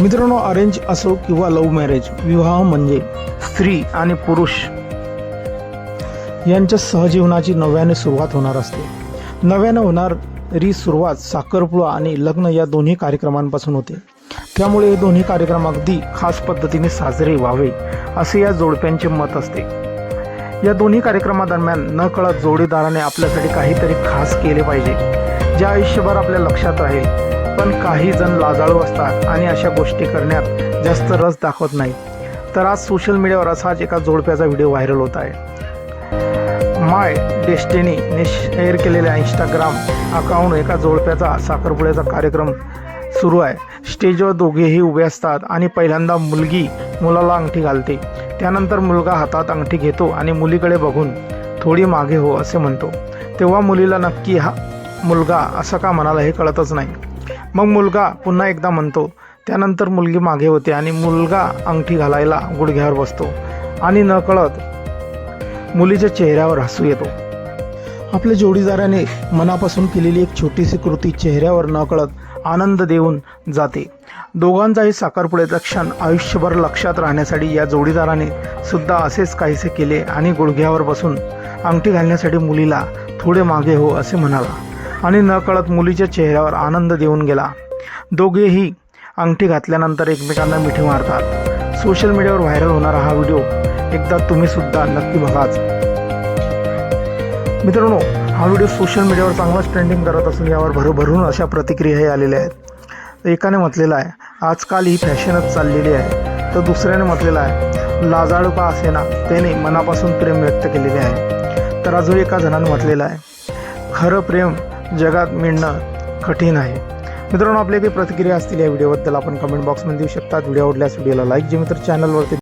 मित्रांनो अरेंज असो किंवा लव्ह मॅरेज विवाह म्हणजे स्त्री आणि पुरुष यांच्या सहजीवनाची नव्याने सुरुवात होणार असते. नव्यानं होणारी सुरुवात साखरपुळा आणि लग्न या दोन्ही कार्यक्रमांपासून होते. त्यामुळे हे दोन्ही कार्यक्रम अगदी खास पद्धतीने साजरे व्हावे असे या जोडप्यांचे मत असते. या दोन्ही कार्यक्रमादरम्यान न कळत जोडीदाराने आपल्यासाठी काहीतरी खास केले पाहिजे जे आयुष्यभर आपल्या लक्षात राहील. पण काही जण लाजाळू असतात आणि अशा गोष्टी करण्यात जास्त रस दाखवत नाही तर आज सोशल मीडियावर असाच एका जोडप्याचा व्हिडिओ व्हायरल होत आहे. माय डेस्टिनीने शेअर केलेल्या इंस्टाग्राम अकाउंट एका जोडप्याचा साखरपुड्याचा कार्यक्रम सुरू आहे. स्टेजवर दोघेही उभे असतात आणि पहिल्यांदा मुलगी मुलाला अंगठी घालते. त्यानंतर मुलगा हातात अंगठी घेतो आणि मुलीकडे बघून थोडी मागे हो असे म्हणतो. तेव्हा मुलीला नक्की हा मुलगा असं का म्हणाला हे कळतच नाही. मग मुलगा पुन्हा एकदा म्हणतो त्यानंतर मुलगी मागे होते आणि मुलगा अंगठी घालायला गुडघ्यावर बसतो. आणि नकळत मुलीच्या चेहऱ्यावर हसू येतो. आपल्या जोडीदाराने मनापासून केलेली एक छोटीशी कृती चेहऱ्यावर नकळत आनंद देऊन जाते. दोघांचाही साखरपुड्याचा क्षण आयुष्यभर लक्षात राहण्यासाठी या जोडीदाराने सुद्धा असेच काहीसे केले आणि गुडघ्यावर बसून अंगठी घालण्यासाठी मुलीला थोडे मागे हो असे म्हणाला. आणि न कळत मुलीच्या चेहऱ्यावर आनंद देऊन गेला. दोघेही अंगठी घातल्यानंतर एकमेकांना मिठी मारतात. सोशल मीडियावर व्हायरल होणारा हा व्हिडिओ एकदा तुम्ही सुद्धा नक्की बघाच. मित्रांनो हा व्हिडिओ सोशल मीडियावर चांगलाच ट्रेंडिंग करत असून यावर भरभरून अशा प्रतिक्रियाही आलेल्या आहेत. एकाने म्हटलेलं आहे आजकाल ही फॅशनच चाललेली आहे. तर दुसऱ्याने म्हटलेलं आहे लाजाळू का असेना त्याने मनापासून प्रेम व्यक्त केलेले आहे. तर अजून एका जणाने म्हटलेलं आहे खरं प्रेम जगात मिळणं कठीण आहे. मित्रांनो आपल्या काही प्रतिक्रिया असतील या व्हिडिओबद्दल आपण कमेंट बॉक्समध्ये देऊ शकतात. व्हिडिओ आवडल्यास व्हिडिओला लाईक जे मित्र चॅनलवरती